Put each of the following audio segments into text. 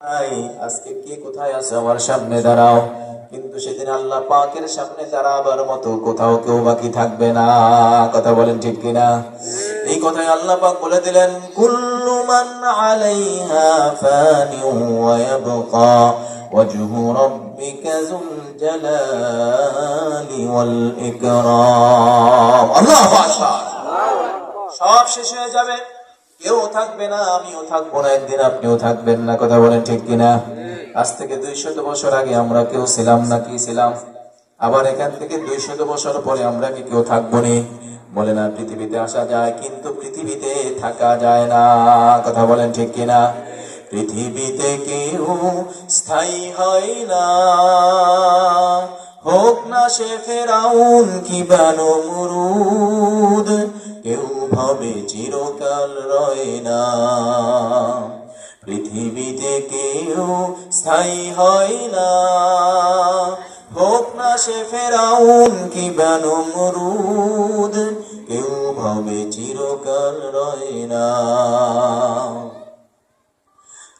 আজকে কে কোথায় আছে আমার সামনে দাঁড়াও। কিন্তু সেদিন আল্লাহ পাকের সামনে দাঁড়াবার মতো কোথাও কেউ বাকি থাকবে না। কথা বলেন ঠিক কিনা? এই কথাই আল্লাহ পাক বলে দিলেন, কুল্লু মান আলাইহা ফানি ওয়া ইয়াবকা ওয়াজহু রাব্বিকা যুল জালালি ওয়াল ইকরাম। আল্লাহু আকবার। সব শেষ হয়ে যাবে। কেউ থাকবে না, আমিও থাকব না, একদিন আপনিও থাকবেন না, কথা বলেন ঠিক কিনা? আজ থেকে দুইশত বছর আগে আমরা কেউ ছিলাম না, কি ছিলাম? আবার এখান থেকে দুইশত বছর পরে আমরা কি কেউ থাকব নি? বলে না, পৃথিবীতে আসা যায়, কিন্তু পৃথিবীতে থাকা যায় না, কথা বলেন ঠিক কিনা? পৃথিবীতে কেউ স্থায়ী হয় না। হোক না সে ফেরাউন, কি বানো মুরুদ? ভাবে চিরকাল রয় না। পৃথিবীতে কেউ স্থায়ী হয় না। হোক না সে ফেরাউন কি বানো মুরুদ, কেউ ভাবে চিরকাল রয় না।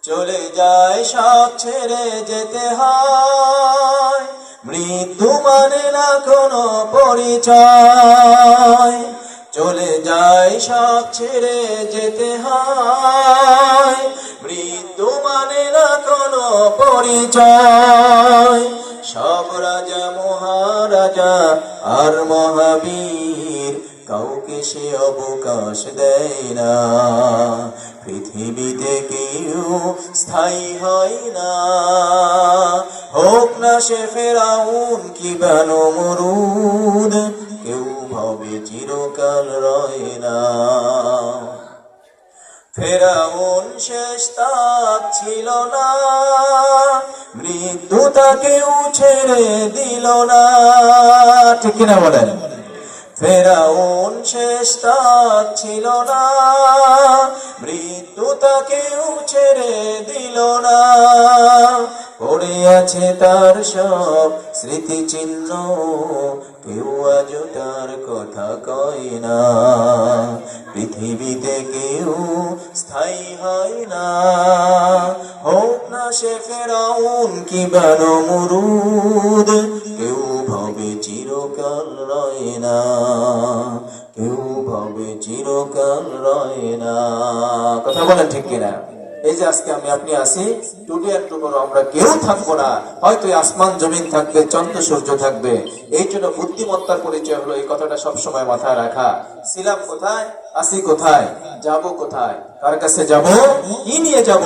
চলে যায় সব ছেড়ে যেতে হয়, মৃত্যু মানে না কোনো পরিচয়। চলে যায় সব ছেড়ে যেতে হয়। মৃত্যু মানে না কোনো পরিচয়। সব রাজা, মহারাজা আর মহাবীর কাউকে সে অবকাশ দেয় না। পৃথিবীতে কেউ স্থায়ী হয় না। হোক না সে ফেরাউন কি বানো মরুদ চিরকাল রয় না। ফেরাউন শেষ তাক ছিল না, মৃত্যু তাকেও ছেড়ে দিল না। ঠিক কিনা বলেন? ফেরাউন শেষ তাক ছিল না, মৃত্যু তাকেও ছেড়ে দিল না। পড়ে আছে তার সব স্মৃতিচিহ্ন। তার কথা কয় না। পৃথিবীতে কেউ স্থায়ী হয় না। হোক না সে ফেরাউন কি বানো কেউ ভাবে চিরকাল রয় না। কেউ ভাবে চিরকাল রয় না। কথা বলেন ঠিক কিনা? এই যে আজকে আমি আপনি আসি টুডে আর টুমোরো আমরা কেউ থাকব না। হয়তো আসমান জমিন থাকবে, চন্দ্র সূর্য থাকবে। এই জন্য বুদ্ধিমত্তার পরিচয় হলো এই কথাটা সবসময় মাথায় রাখা। ছিলাম কোথায়? আসি কোথায়? যাব কোথায়? কার কাছে যাব? কি নিয়ে যাব?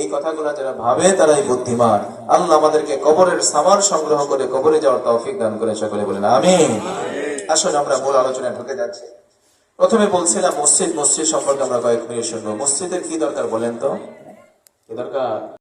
এই কথাগুলো যারা ভাবে, তারাই বুদ্ধিমান। আল্লাহ আমাদেরকে কবরের সামার সংগ্রহ করে কবরে যাওয়ার তৌফিক দান করে, সকলে বলেন, আমিন। আসলে আমরা মূল আলোচনায় ঢুকে যাচ্ছি। প্রথমে বলছিলাম, মসজিদ মসজিদ সম্পর্কে আমরা কয়েক মিনিট শুনব। মসজিদের কি দরকার বলেন তো? কি দরকার?